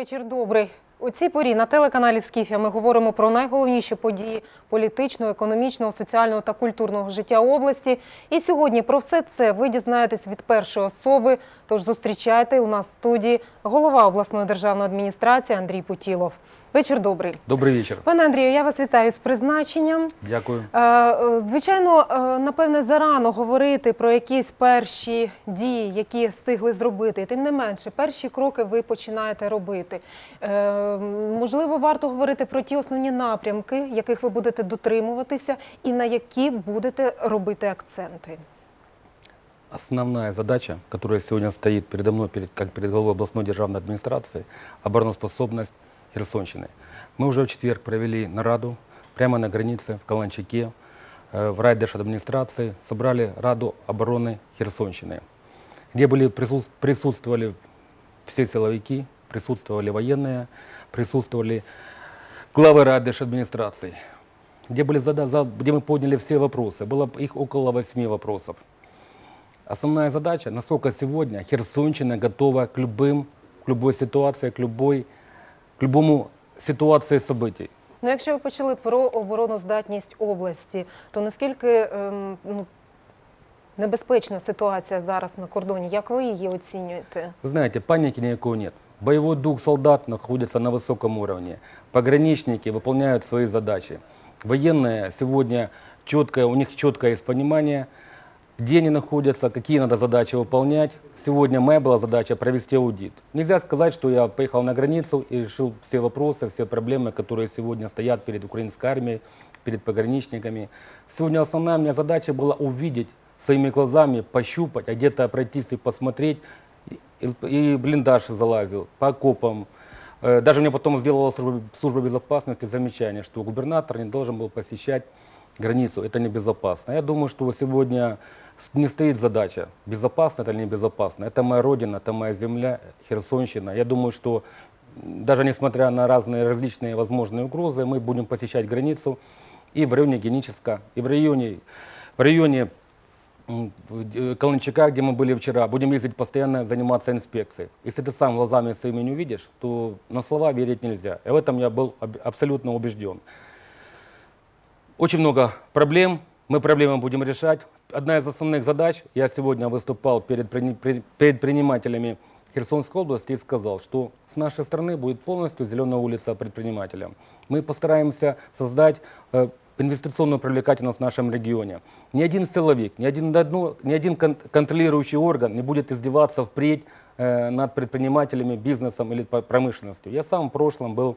Вечір добрий. У цій порі на телеканалі Скіфія ми говоримо про найголовніші події політичного, економічного, соціального та культурного життя області. І сьогодні про все це ви дізнаєтесь від першої особи. Тож зустрічайте у нас в студії голова обласної державної адміністрації Андрій Путілов. Вечір добрий. Добрий вечір. Пане Андрію, я вас вітаю з призначенням. Дякую. Е, е, Звичайно, е, напевне, зарано говорити про якісь перші дії, які встигли зробити. Тим не менше, перші кроки ви починаєте робити. Можливо, варто говорити про ті основні напрямки, яких ви будете дотримуватися, і на які будете робити акценти. Основная задача, которая сегодня стоит передо мной, как перед главой областной державной администрации, обороноспособность Херсонщины. Мы уже в четверг провели нараду прямо на границе в Каланчаке, э, в райдержадминистрации, собрали Раду обороны Херсонщины, где были, присутств- присутствовали все силовики, присутствовали военные, присутствовали главы райдержадминистраций, где, были зада- за- где мы подняли все вопросы. Было их около восьми вопросов. Основная задача, насколько сегодня Херсонщина готова к любым, к любой ситуации, к любой, к любому ситуации событий. Ну, якщо ви почали про обороноздатність області, то наскільки ем, ну, небезпечна ситуація зараз на кордоні? Як ви її оцінюєте? Вы знаете, паники никакой нет. Боевой дух солдат находится на высоком уровне. Пограничники выполняют свои задачи. Военные сегодня четкое, у них четкое есть понимание, где они находятся, какие надо задачи выполнять. Сегодня моя была задача провести аудит. Нельзя сказать, что я поехал на границу и решил все вопросы, все проблемы, которые сегодня стоят перед украинской армией, перед пограничниками. Сегодня основная у меня задача была увидеть своими глазами, пощупать, а где-то пройтись и посмотреть. И, блиндаж залазил по окопам. Э, Даже мне потом сделала служба, служба безопасности замечание, что губернатор не должен был посещать границу. Это небезопасно. Я думаю, что сегодня не стоит задача, безопасно это или небезопасно. Это моя родина, это моя земля, Херсонщина. Я думаю, что даже несмотря на разные различные возможные угрозы, мы будем посещать границу и в районе Геническа, и в районе, в районе э, Каланчака, где мы были вчера, будем ездить постоянно заниматься инспекцией. Если ты сам глазами своими не увидишь, то на слова верить нельзя. И в этом я был абсолютно убежден. Очень много проблем, мы проблемы будем решать. Одна из основных задач, я сегодня выступал перед предпринимателями Херсонской области и сказал, что с нашей стороны будет полностью зеленая улица предпринимателям. Мы постараемся создать э, инвестиционную привлекательность в нашем регионе. Ни один силовик, ни один, ни один кон- контролирующий орган не будет издеваться впредь э, над предпринимателями, бизнесом или промышленностью. Я сам в прошлом был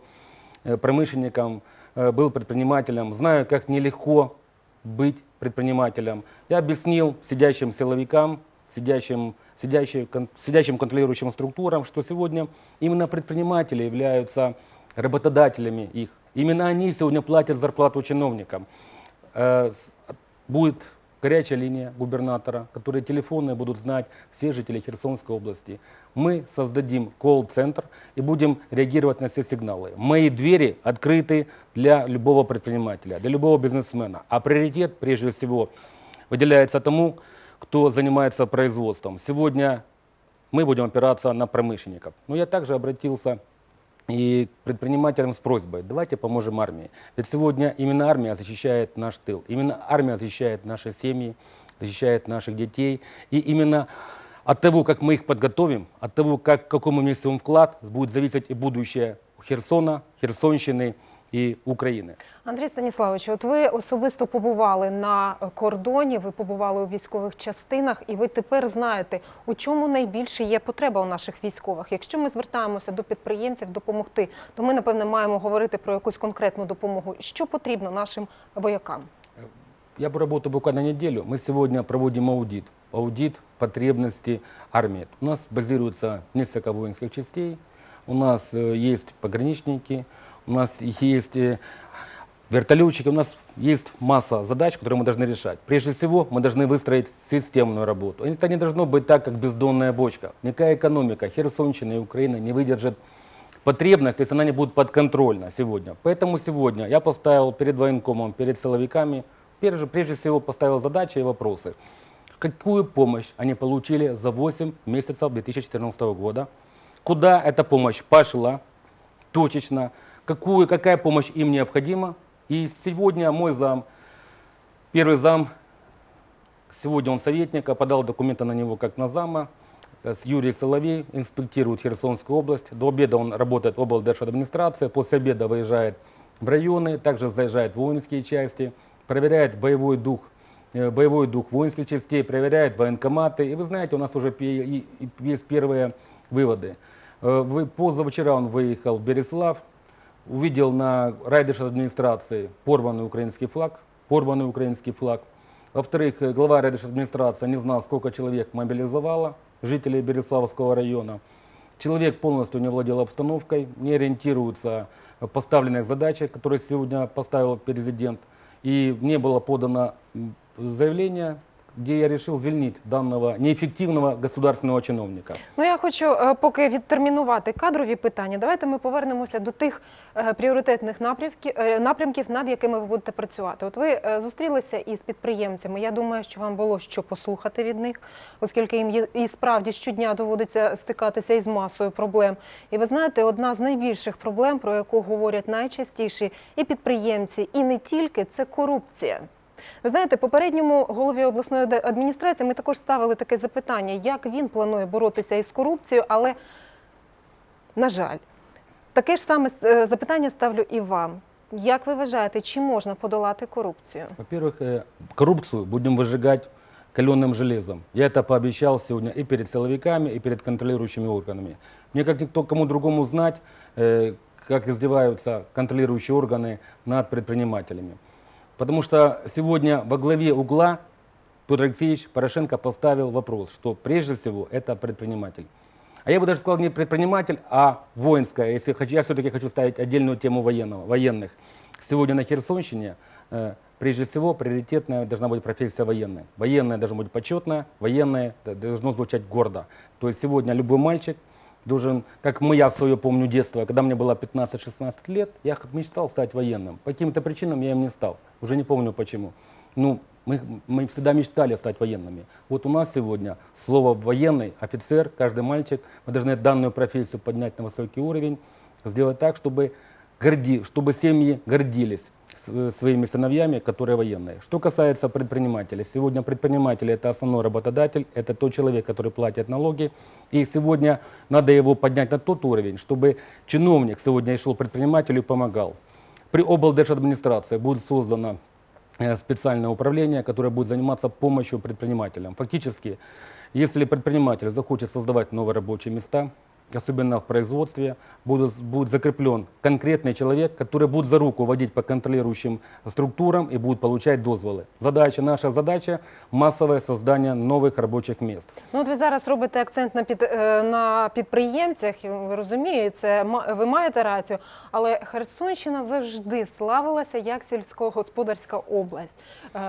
э, промышленником, был предпринимателем, знаю, как нелегко быть предпринимателем. Я объяснил сидящим силовикам, сидящим, сидящим, сидящим контролирующим структурам, что сегодня именно предприниматели являются работодателями их. Именно они сегодня платят зарплату чиновникам. Э, Будет горячая линия губернатора, которые телефоны будут знать все жители Херсонской области. Мы создадим колл-центр и будем реагировать на все сигналы. Мои двери открыты для любого предпринимателя, для любого бизнесмена. А приоритет, прежде всего, выделяется тому, кто занимается производством. Сегодня мы будем опираться на промышленников. Но я также обратился и к предпринимателям с просьбой, давайте поможем армии. Ведь сегодня именно армия защищает наш тыл, именно армия защищает наши семьи, защищает наших детей. И именно от того, как мы их подготовим, от того, как, какой мы внесем вклад, будет зависеть и будущее Херсона, Херсонщины и Украины. Андрій Станіславович, от ви особисто побували на кордоні, ви побували у військових частинах, і ви тепер знаєте, у чому найбільше є потреба у наших військових. Якщо ми звертаємося до підприємців допомогти, то ми напевне маємо говорити про якусь конкретну допомогу. Що потрібно нашим воякам? Я бы работал буквально неделю. Мы сегодня проводим аудит. Аудит потребностей армии. У нас базируется несколько воинских частей. У нас э, есть пограничники, у нас есть э, вертолетчики, у нас есть масса задач, которые мы должны решать. Прежде всего, мы должны выстроить системную работу. Это не должно быть так, как бездонная бочка. Никакая экономика Херсонщины и Украины не выдержит потребность, если она не будет подконтрольна сегодня. Поэтому сегодня я поставил перед военкомом, перед силовиками, прежде, прежде всего поставил задачи и вопросы. Какую помощь они получили за 8 месяцев 2014 года? Куда эта помощь пошла? точечно, какую, какая помощь им необходима. И сегодня мой зам, первый зам, сегодня он советник, подал документы на него как на зама, Э, Юрий Соловей инспектирует Херсонскую область. До обеда он работает в облдержадминистрации, после обеда выезжает в районы, также заезжает в воинские части, проверяет боевой дух, э, боевой дух воинских частей, проверяет военкоматы. И вы знаете, у нас уже есть первые выводы. Э, Позавчера он выехал в Береслав, увидел на райдерской администрации порванный украинский флаг, порванный украинский флаг. Во-вторых, э, глава райдерской администрации не знал, сколько человек мобилизовало жителей Береславского района. Человек полностью не владел обстановкой, не ориентируется в поставленных задачах, которые сегодня поставил президент. И не было подано заявление, где я решил звільнить данного неэффективного государственного чиновника. Ну я хочу е, поки відтермінувати кадрові питання. Давайте ми повернемося до тих е, пріоритетних напрямків, е, напрямків, над якими ви будете працювати. От ви зустрілися із підприємцями. Я думаю, що вам було що послухати від них, оскільки їм і справді щодня доводиться стикатися із масою проблем. І ви знаєте, одна з найбільших проблем, про яку говорять найчастіше і підприємці, і не тільки це корупція. Ви знаєте, попередньому голові обласної де- адміністрації ми також ставили таке запитання, як він планує боротися із корупцією, але, на жаль, таке ж саме е, запитання ставлю і вам. Як ви вважаєте, чи можна подолати корупцію? Во-первых, э, коррупцию будем выжигать каленым железом. Я это пообещал сегодня и перед силовиками, и перед контролирующими органами. Мне как никто кому другому знать, э, как издеваются контролирующие органы над предпринимателями. Потому что сегодня во главе угла Петр Алексеевич Порошенко поставил вопрос, что прежде всего это предприниматель. А я бы даже сказал не предприниматель, а воинская. Если хочу, я все-таки хочу ставить отдельную тему военного, военных. Сегодня на Херсонщине э, прежде всего приоритетная должна быть профессия военная. Военная должна быть почетная, военная должно звучать гордо. То есть сегодня любой мальчик должен, как мы, я свое помню детство, когда мне было 15-16 лет, я мечтал стать военным. По каким-то причинам я им не стал. Уже не помню почему. Ну, мы, мы всегда мечтали стать военными. Вот у нас сегодня слово военный, офицер, каждый мальчик, мы должны данную профессию поднять на высокий уровень, сделать так, чтобы, горди, чтобы семьи гордились э, своими сыновьями, которые военные. Что касается предпринимателей, сегодня предприниматель это основной работодатель, это тот человек, который платит налоги, и сегодня надо его поднять на тот уровень, чтобы чиновник сегодня шел предпринимателю и помогал. При облдержадминистрации будет создано э, специальное управление, которое будет заниматься помощью предпринимателям. Фактически, если предприниматель захочет создавать новые рабочие места, особенно в производстве, будет, будет закреплен конкретный человек, который будет за руку водить по контролирующим структурам и будет получать дозволы. Задача, наша задача – массовое создание новых рабочих мест. Ну, от ви зараз робите акцент на під е, на підприємцях. і Ви розумієте, це ма- ви маєте рацію. Але Херсонщина завжди славилася як сільськогосподарська область. Е,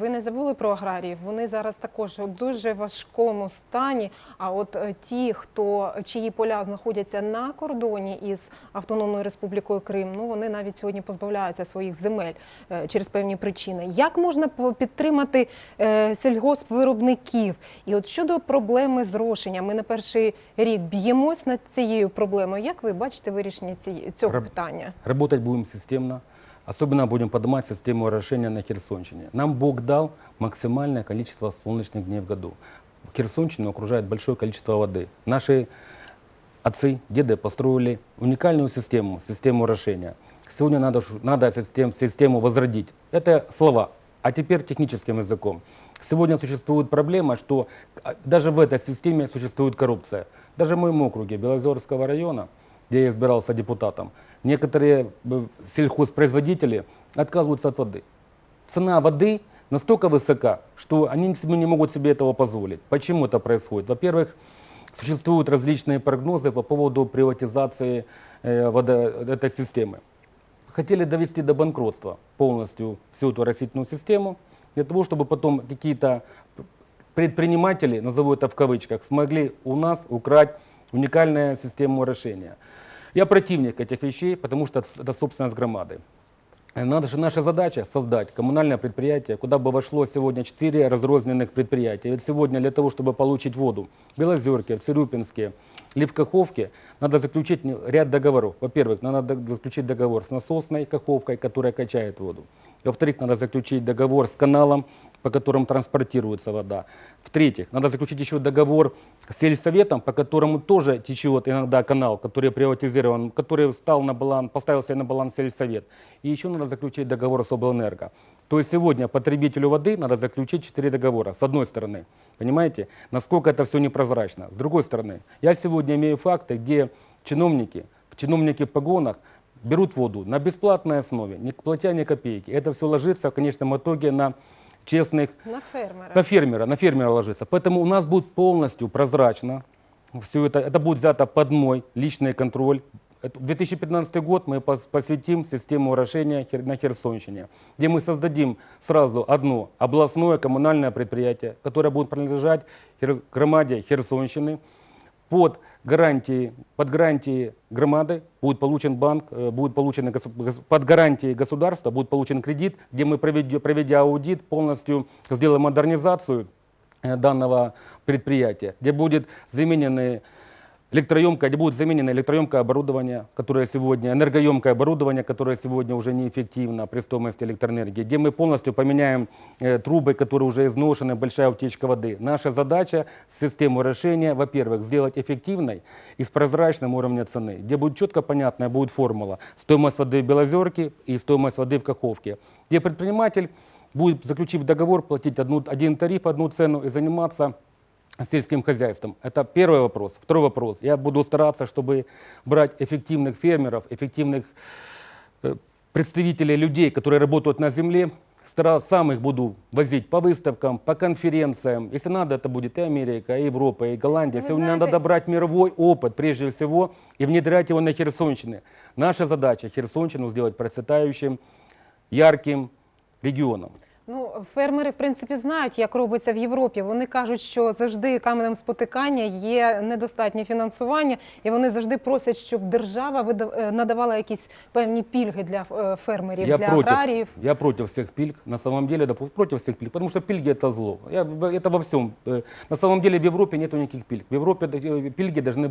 Ви не забули про аграріїв. Вони зараз також у дуже важкому стані. А от е, ті, хто чиї поля знаходяться на кордоні із Автономною Республікою Крим, ну вони навіть сьогодні позбавляються своїх земель е, через певні причини. Як можна підтримати е, сільгоспвиробників? І от щодо проблеми зрошення, ми на перший рік б'ємось над цією проблемою. Як ви бачите вирішення цього питання? Работать будем системно. Особенно будем поднимать систему орошения на Херсонщине. Нам Бог дал максимальное количество солнечных дней в году. Херсонщину окружает большое количество воды. Наши отцы, деды построили уникальную систему, систему орошения. Сегодня надо, надо систем- систему возродить. Это слова. А теперь техническим языком. Сегодня существует проблема, что а, даже в этой системе существует коррупция. Даже в моем округе Белозерского района, где я избирался депутатом, некоторые э, сельхозпроизводители отказываются от воды. Цена воды настолько высока, что они не могут себе этого позволить. Почему это происходит? Во-первых, существуют различные прогнозы по поводу приватизации э, этой системы. Хотели довести до банкротства полностью всю эту растительную систему, для того, чтобы потом какие-то предприниматели, назову это в кавычках, смогли у нас украть уникальную систему орошения. Я противник этих вещей, потому что это собственность громады. Э, Наша, наша задача создать коммунальное предприятие, куда бы вошло сегодня четыре разрозненных предприятия. Ведь сегодня для того, чтобы получить воду в Белозерке, в Цирюпинске или в Каховке, надо заключить ряд договоров. Во-первых, надо заключить договор с насосной Каховкой, которая качает воду. Во-вторых, надо заключить договор с каналом, по которому транспортируется вода. В-третьих, надо заключить еще договор с сельсоветом, по которому тоже течет иногда канал, который приватизирован, который встал на баланс, поставил себе на баланс сельсовет. И еще надо заключить договор с облэнерго. То есть сегодня потребителю воды надо заключить четыре договора. С одной стороны, понимаете, насколько это все непрозрачно. С другой стороны, я сегодня имею факты, где чиновники, чиновники в погонах берут воду на бесплатной основе, не платя ни копейки. Это все ложится в конечном итоге на честных На фермера. на фермера, на фермера ложится. Поэтому у нас будет полностью прозрачно все это. Это будет взято под мой личный контроль. Это- 2015 год мы пос- посвятим систему орошения на Херсонщине, где мы создадим сразу одно областное коммунальное предприятие, которое будет принадлежать громаде Херсонщины. Под гарантии, под гарантии громады будет получен банк, э, будет получен под гарантией государства будет получен кредит, где мы, проведя, проведя аудит, полностью сделаем модернизацию э, данного предприятия, где будет заменены электроемкое, где будет заменено электроемкое оборудование, которое сегодня, энергоемкое оборудование, которое сегодня уже неэффективно при стоимости электроэнергии, где мы полностью поменяем э, трубы, которые уже изношены, большая утечка воды. Наша задача систему решения, во-первых, сделать эффективной и с прозрачным уровнем цены, где будет четко понятная будет формула стоимость воды в Белозерке и стоимость воды в Каховке, где предприниматель будет, заключив договор, платить одну, один тариф, одну цену и заниматься сельским хозяйством. Это первый вопрос. Второй вопрос. Я буду стараться, чтобы брать эффективных фермеров, эффективных э, представителей людей, которые работают на земле, стара- сам их буду возить по выставкам, по конференциям. Если надо, это будет и Америка, и Европа, и Голландия. Сегодня знаете- надо добрать мировой опыт, прежде всего, и внедрять его на Херсонщине. Наша задача Херсонщину сделать процветающим, ярким регионом. Ну, фермери, в принципі, знають, як робиться в Європі. Вони кажуть, що завжди каменем спотикання є недостатнє фінансування, і вони завжди просять, щоб держава видав- е, надавала якісь певні пільги для е, фермерів, Я для против, аграріїв. я против всех пильг, на самом деле, да, против всех пильг, потому что пильги это зло. Я, в- это во всем. Э, На самом деле в Европе нет никаких пильг. В Европе э, пильги должны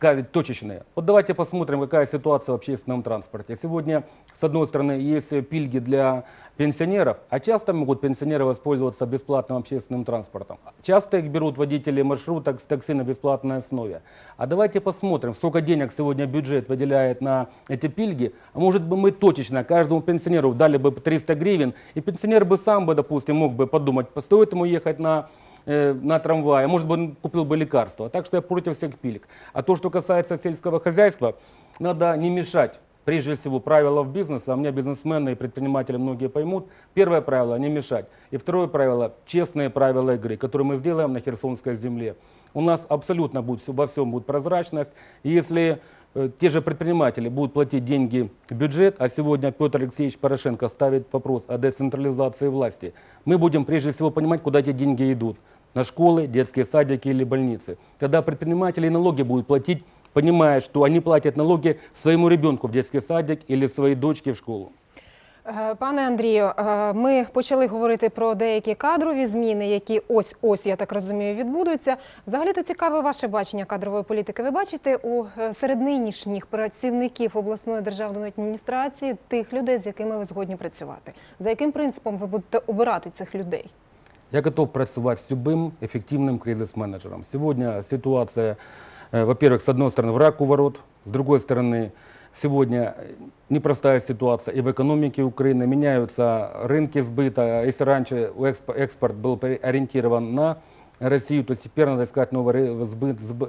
быть ка- точечные. Вот давайте посмотрим, какая ситуация в общественном транспорте. Сегодня, с одной стороны, есть пильги для пенсионеров, а часто могут пенсионеры воспользоваться бесплатным общественным транспортом. Часто их берут водители маршруток с такси на бесплатной основе. А давайте посмотрим, сколько денег сегодня бюджет выделяет на эти пильги. А может бы мы точечно каждому пенсионеру дали бы по 300 гривен, и пенсионер бы сам бы, допустим, мог бы подумать, стоит ему ехать на э, на трамвае, может быть, он купил бы лекарства. Так что я против всех пилек. А то, что касается сельского хозяйства, надо не мешать. Прежде всего, правила в бизнесе, а меня бизнесмены и предприниматели многие поймут. Первое правило – не мешать. И второе правило – честные правила игры, которые мы сделаем на Херсонской земле. У нас абсолютно будет, во всем будет прозрачность. Если те же предприниматели будут платить деньги в бюджет, а сегодня Петр Алексеевич Порошенко ставит вопрос о децентрализации власти, мы будем прежде всего понимать, куда эти деньги идут. На школы, детские садики или больницы. Тогда предприниматели налоги будут платить, понимая, что они платят налоги своему ребенку в детский садик или своей дочке в школу. Е, Пане Андрію, е, ми почали говорити про деякі кадрові зміни, які ось ось, я так розумію, відбудуться. Взагалі то цікаве ваше бачення кадрової політики. Ви бачите у е, серед нинішніх працівників обласної державної адміністрації тих людей, з якими ви згодні працювати. За яким принципом ви будете обирати цих людей? Я готов працювати з любым эффективным кризис-менеджером. Сегодня ситуация, э, во-первых, с одной стороны, враг у ворот, с другой стороны, Сегодня э, непростая ситуация и в экономике Украины, меняются рынки сбыта. Если раньше экспорт был ориентирован на Россию, то теперь надо искать новые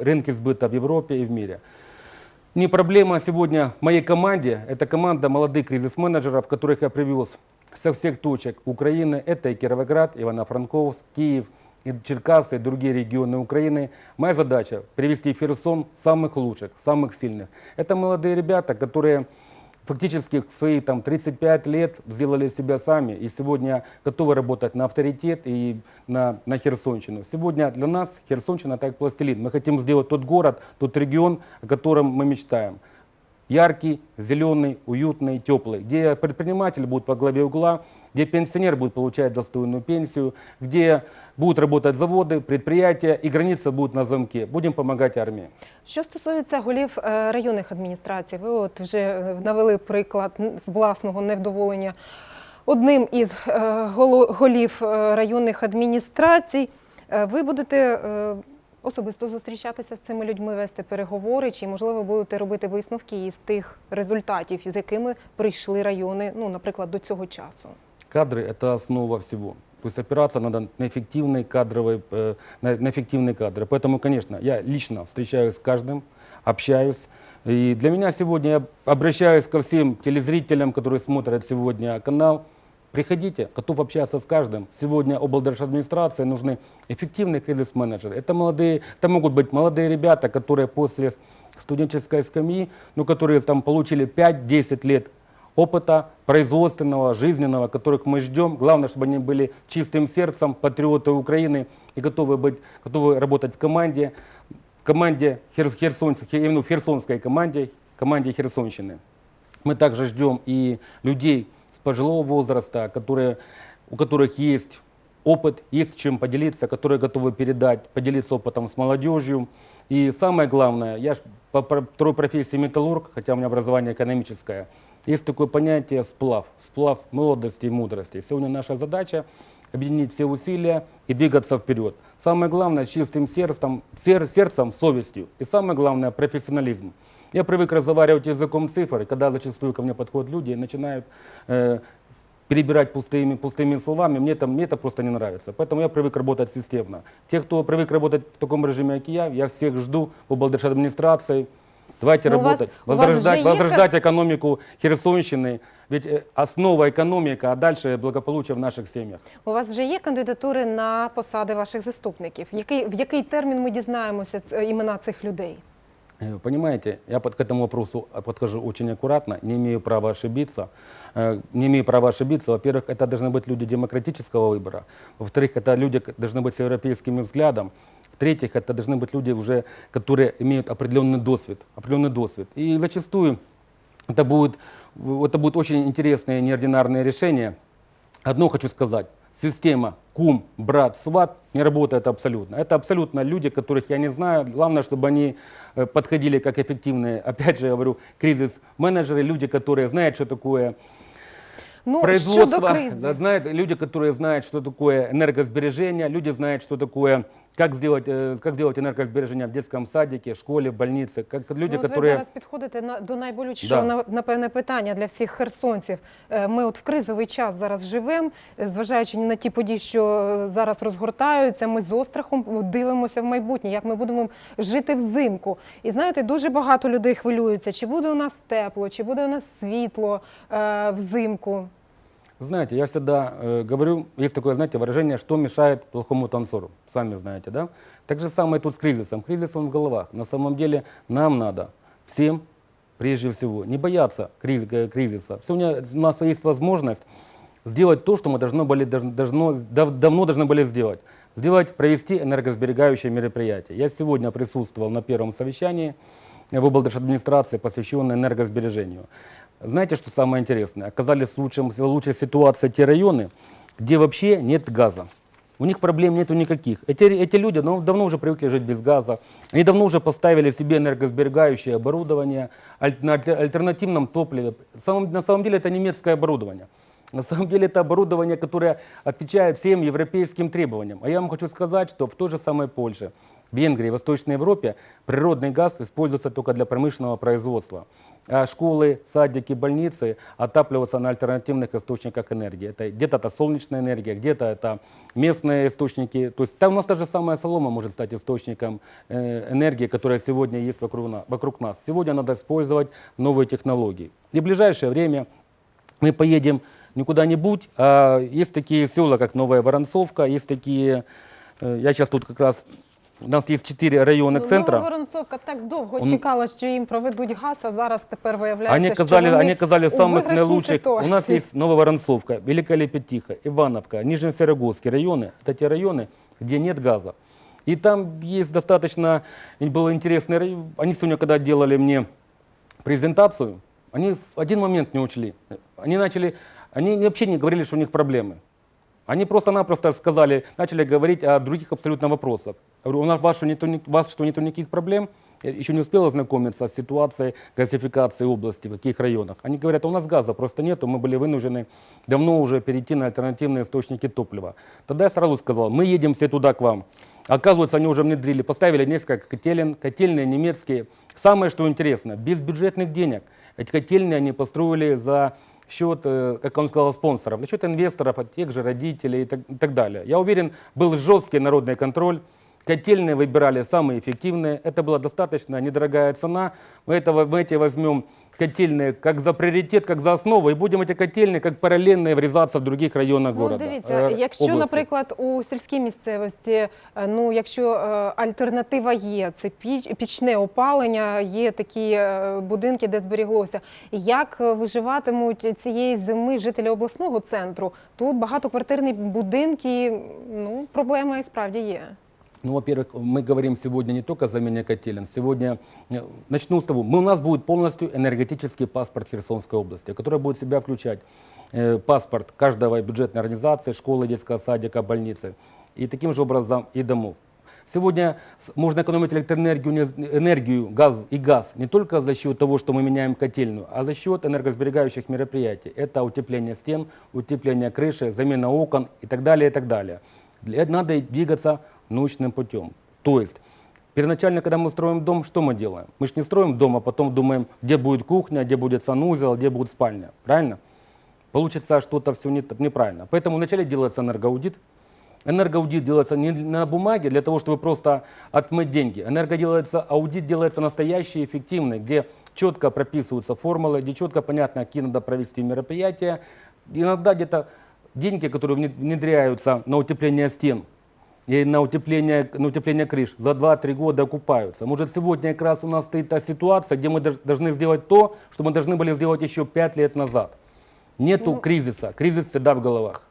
рынки сбыта в Европе и в мире. Не проблема сегодня в моей команде. Это команда молодых кризис-менеджеров, которых я привез со всех точек Украины. Это и Кировоград, Ивано-Франковск, Киев, и Черкасы, и другие регионы Украины. Моя задача привести в Херсон самых лучших, самых сильных. Это молодые ребята, которые фактически в свои там, 35 лет сделали себя сами и сегодня готовы работать на авторитет и на, на Херсонщину. Сегодня для нас Херсонщина так пластилин. Мы хотим сделать тот город, тот регион, о котором мы мечтаем. яркий, зеленый, уютный, теплый, где предприниматель будет во главе угла, где пенсионер будет получать достойную пенсию, где будут работать заводы, предприятия и граница будет на замке. Будем помогать армии. Що стосується голів е, районних адміністрацій, ви от вже е, навели приклад н- з власного невдоволення одним із е, голо- голів е, районних адміністрацій. Е, Ви будете е, особисто зустрічатися з цими людьми, вести переговори, чи можливо будете робити висновки із тих результатів, з якими прийшли райони, ну, наприклад, до цього часу. Кадры – это основа всего. То есть опираться надо на эффективные кадровые, э, на, на эффективные кадры. Поэтому, конечно, я лично встречаюсь с каждым, общаюсь. И для меня сегодня я обращаюсь ко всем телезрителям, которые смотрят сегодня канал. Приходите, готов общаться с каждым. Сегодня облдержадминистрации нужны эффективные кризис-менеджеры. Это молодые, это могут быть молодые ребята, которые после студенческой скамьи, ну, которые там получили 5-10 лет опыта производственного, жизненного, которых мы ждем. Главное, чтобы они были чистым сердцем, патриоты Украины и готовы, быть, готовы работать в команде, в команде Хер- Херсонской, именно в херсонской команде, команде Херсонщины. Мы также ждем и людей пожилого возраста, которые, у которых есть опыт, есть чем поделиться, которые готовы передать, поделиться опытом с молодежью. И самое главное, я по второй профессии металлург, хотя у меня образование экономическое, есть такое понятие сплав, сплав молодости и мудрости. Сегодня наша задача объединить все усилия и двигаться вперед. Самое главное, чистым сердцем, сер- сердцем, совестью. И самое главное, профессионализм. Я привык разговаривать языком цифр, и когда зачастую ко мне подходят люди и начинают э, перебирать пустыми, пустыми словами, мне это, мне это просто не нравится. Поэтому я привык работать системно. Те, кто привык работать в таком режиме, как я, я всех жду в администрации. Давайте Ну, у вас- работать, у вас возрождать, есть возрождать экономику Херсонщины. Ведь э, основа экономика, а дальше благополучие в наших семьях. У вас вже є кандидатури на посади ваших заступників? Який, в який термін ми дізнаємося ц- імена цих людей? Э, Понимаете, я под, к этому вопросу э, подхожу очень аккуратно, не имею права ошибиться. Э, Не имею права ошибиться. Во-первых, это должны быть люди демократического выбора. Во-вторых, это люди к- должны быть с европейским взглядом. В-третьих, это должны быть люди уже, которые имеют определенный досвид. Определенный досвид. И зачастую это будет, это будет очень интересное неординарное решение. Одно хочу сказать. Система кум, брат, сват не работает абсолютно. Это абсолютно люди, которых я не знаю. Главное, чтобы они э, подходили как эффективные, опять же, я говорю, кризис-менеджеры, люди, которые знают, что такое Ну, производство, знают, люди, которые знают, что такое энергосбережение, люди знают, что такое, как сделать, э, как сделать энергосбережение в детском садике, школе, в больнице, как люди, ну, от ви которые... зараз підходите на, до найболючішого, Да. на- напевне, питання для всіх херсонців. Е, Ми от в кризовий час зараз живемо, е, зважаючи на ті події, що е, зараз розгортаються, ми з острахом дивимося в майбутнє, як ми будемо жити взимку. І знаєте, дуже багато людей хвилюються, чи буде у нас тепло, чи буде у нас світло е, взимку. Знаете, я всегда э, говорю, есть такое, знаете, выражение, что мешает плохому танцору. Сами знаете, да? Так же самое тут с кризисом. Кризис он в головах. На самом деле нам надо всем, прежде всего, не бояться э, кризиса. Сегодня у нас есть возможность сделать то, что мы должно были, должно, дав- давно должны были сделать. Сделать, провести энергосберегающее мероприятие. Я сегодня присутствовал на первом совещании в облдержадминистрации, посвященной энергосбережению. Знаете, что самое интересное? Оказались в, лучшем, лучшей ситуации те районы, где вообще нет газа. У них проблем нету никаких. Эти, эти люди ну, давно уже привыкли жить без газа. Они давно уже поставили себе энергосберегающее оборудование аль- на альтер- альтернативном топливе. Самом- на самом деле это немецкое оборудование. На самом деле это оборудование, которое отвечает всем европейским требованиям. А я вам хочу сказать, что в той же самой Польше, Венгрии, Восточной Европе природный газ используется только для промышленного производства. А школы, садики, больницы отапливаются на альтернативных источниках энергии. Это где-то это солнечная энергия, где-то это местные источники. То есть там у нас даже самая солома может стать источником э, энергии, которая сегодня есть вокруг, на- вокруг нас. Сегодня надо использовать новые технологии. И в ближайшее время мы поедем не куда-нибудь, а есть такие села, как Новая Воронцовка, есть такие, э, я сейчас тут как раз, у нас есть четыре районных центра. Нова Воронцовка так довго Он- чекала, що їм проведуть газ, а зараз тепер виявляється, Они що оказали, вони они оказали у самых виграшній наилучших. У нас ситуації. есть Нововоронцовка, Великая Лепетиха, Ивановка, Нижнесерогорский районы. Это те районы, где нет газа. И там есть достаточно, и был интересный район. Они сегодня, когда делали мне презентацию, они с- один момент не учли. Они начали, они вообще не говорили, что у них проблемы. Они просто-напросто сказали, начали говорить о других абсолютно вопросах. Говорю, у нас вас что, нету, вас что, нету никаких проблем? Я еще не успел ознакомиться с ситуацией газификации области, в каких районах. Они говорят, «А у нас газа просто нету, мы были вынуждены давно уже перейти на альтернативные источники топлива. Тогда я сразу сказал, мы едем все туда к вам. Оказывается, они уже внедрили, поставили несколько котелен, котельные немецкие. Самое, что интересно, без бюджетных денег. Эти котельные они построили за счет, э, как он сказал, спонсоров, за счет инвесторов, от тех же родителей и так, и так далее. Я уверен, был жесткий народный контроль. Котельные выбирали самые эффективные. Это была достаточно недорогая цена. Мы, этого, мы эти возьмем котельные как за приоритет, как за основу, и будем эти котельные как параллельные врезаться в других районах Ну, города. дивіться, э, якщо, области. наприклад, у сільській місцевості, е, ну якщо е, альтернатива є, це піч, пічне опалення, є такі е, будинки, де зберіглося. Як е, виживатимуть цієї зими жителі обласного центру? Тут багатоквартирні будинки, ну проблема і справді є. Ну, во-первых, мы говорим сегодня не только о замене котелен. Сегодня, э, начну с того, мы, у нас будет полностью энергетический паспорт Херсонской области, который будет в себя включать э, паспорт каждого бюджетной организации, школы, детского садика, больницы. И таким же образом и домов. Сегодня можно экономить электроэнергию, не- энергию газ и газ не только за счет того, что мы меняем котельную, а за счет энергосберегающих мероприятий. Это утепление стен, утепление крыши, замена окон и так далее, и так далее. Для этого надо двигаться научным путем. То есть первоначально, когда мы строим дом, что мы делаем? Мы же не строим дом, а потом думаем, где будет кухня, где будет санузел, где будет спальня. Правильно? Получится что-то все не, неправильно. Поэтому вначале делается энергоаудит. Энергоаудит делается не на бумаге для того, чтобы просто отмыть деньги. Энерго делается, аудит делается настоящий, эффективный, где четко прописываются формулы, где четко понятно, какие надо провести мероприятия. Иногда где-то деньги, которые вне- внедряются на утепление стен, и на утепление, на утепление крыш за 2-3 года окупаются. Может, сегодня как раз у нас стоит та ситуация, где мы дож- должны сделать то, что мы должны были сделать еще 5 лет назад. Нету Ну, кризиса, кризис всегда в головах.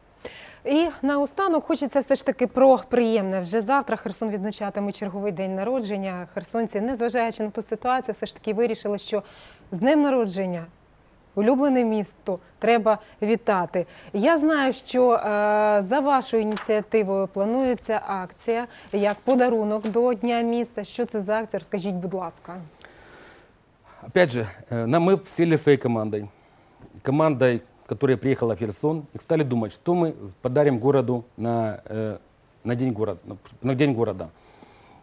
І наостанок хочеться все ж таки про приємне. Вже завтра Херсон відзначатиме черговий день народження. Херсонці, незважаючи на ту ситуацію, все ж таки вирішили, що з днем народження. Улюблене місто треба вітати. Я знаю, що е, за вашою ініціативою планується акція як подарунок до Дня міста. Що це за акція? Розкажіть, будь ласка. Опять же, э, нам мы сели своей командой, командой, которая приехала в Херсон, и стали думать, что мы подарим городу на, э, на, день, города, на, на день города.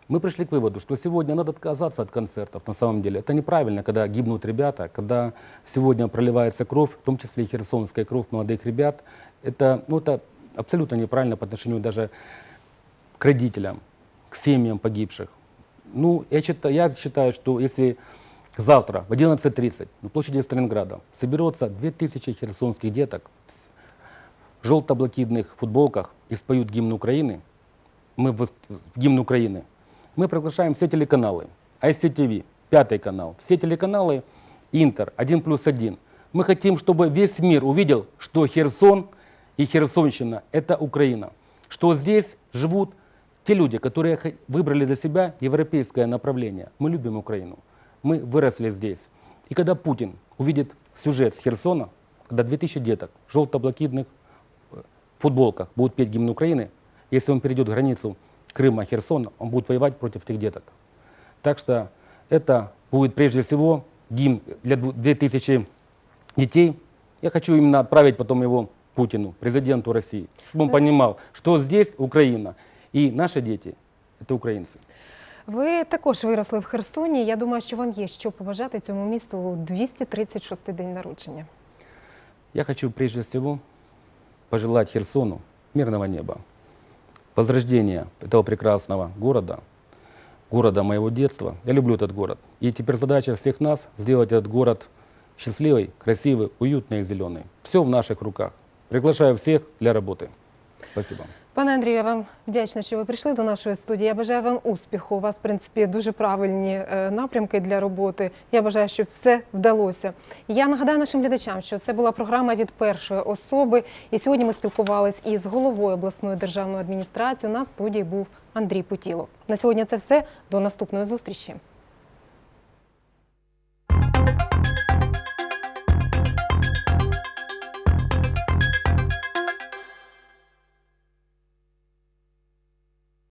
Мы пришли к выводу, что сегодня надо отказаться от концертов. На самом деле это неправильно, когда гибнут ребята, когда сегодня проливается кровь, в том числе и херсонская кровь молодых ребят. Это, ну, это абсолютно неправильно по отношению даже к родителям, к семьям погибших. Ну, я считаю, я считаю, что если завтра в 11.30 на площади Сталинграда соберется 2000 херсонских деток в желто-блокидных футболках и споют гимн Украины, мы в, гимн Украины, мы приглашаем все телеканалы, ICTV, пятый канал, все телеканалы, Интер, 1 плюс 1. Мы хотим, чтобы весь мир увидел, что Херсон и Херсонщина – это Украина. Что здесь живут те люди, которые выбрали для себя европейское направление. Мы любим Украину. Мы выросли здесь. И когда Путин увидит сюжет с Херсона, когда 2000 деток в желто-блокидных э, футболках будут петь гимн Украины, если он перейдет границу Крыма, Херсона, он будет воевать против этих деток. Так что это будет прежде всего гимн для дву- 2000 детей. Я хочу именно отправить потом его Путину, президенту России, чтобы он понимал, что здесь Украина, и наши дети – это украинцы. Ви також виросли в Херсоні. Я думаю, що вам є що побажати цьому місту у 236-й день народження. Я хочу прежде всего пожелать Херсону мирного неба, возрождения этого прекрасного города, города моего детства. Я люблю этот город. И теперь задача всех нас сделать этот город счастливый, красивый, уютный и зеленый. Все в наших руках. Приглашаю всех для работы. Спасибо. Пане Андрію, я вам вдячна, що ви прийшли до нашої студії. Я бажаю вам успіху. У вас, в принципі, дуже правильні е, напрямки для роботи. Я бажаю, щоб все вдалося. Я нагадаю нашим глядачам, що це була програма від першої особи. І сьогодні ми спілкувалися із головою обласної державної адміністрації. В студії був Андрій Путілов. На сьогодні це все. До наступної зустрічі.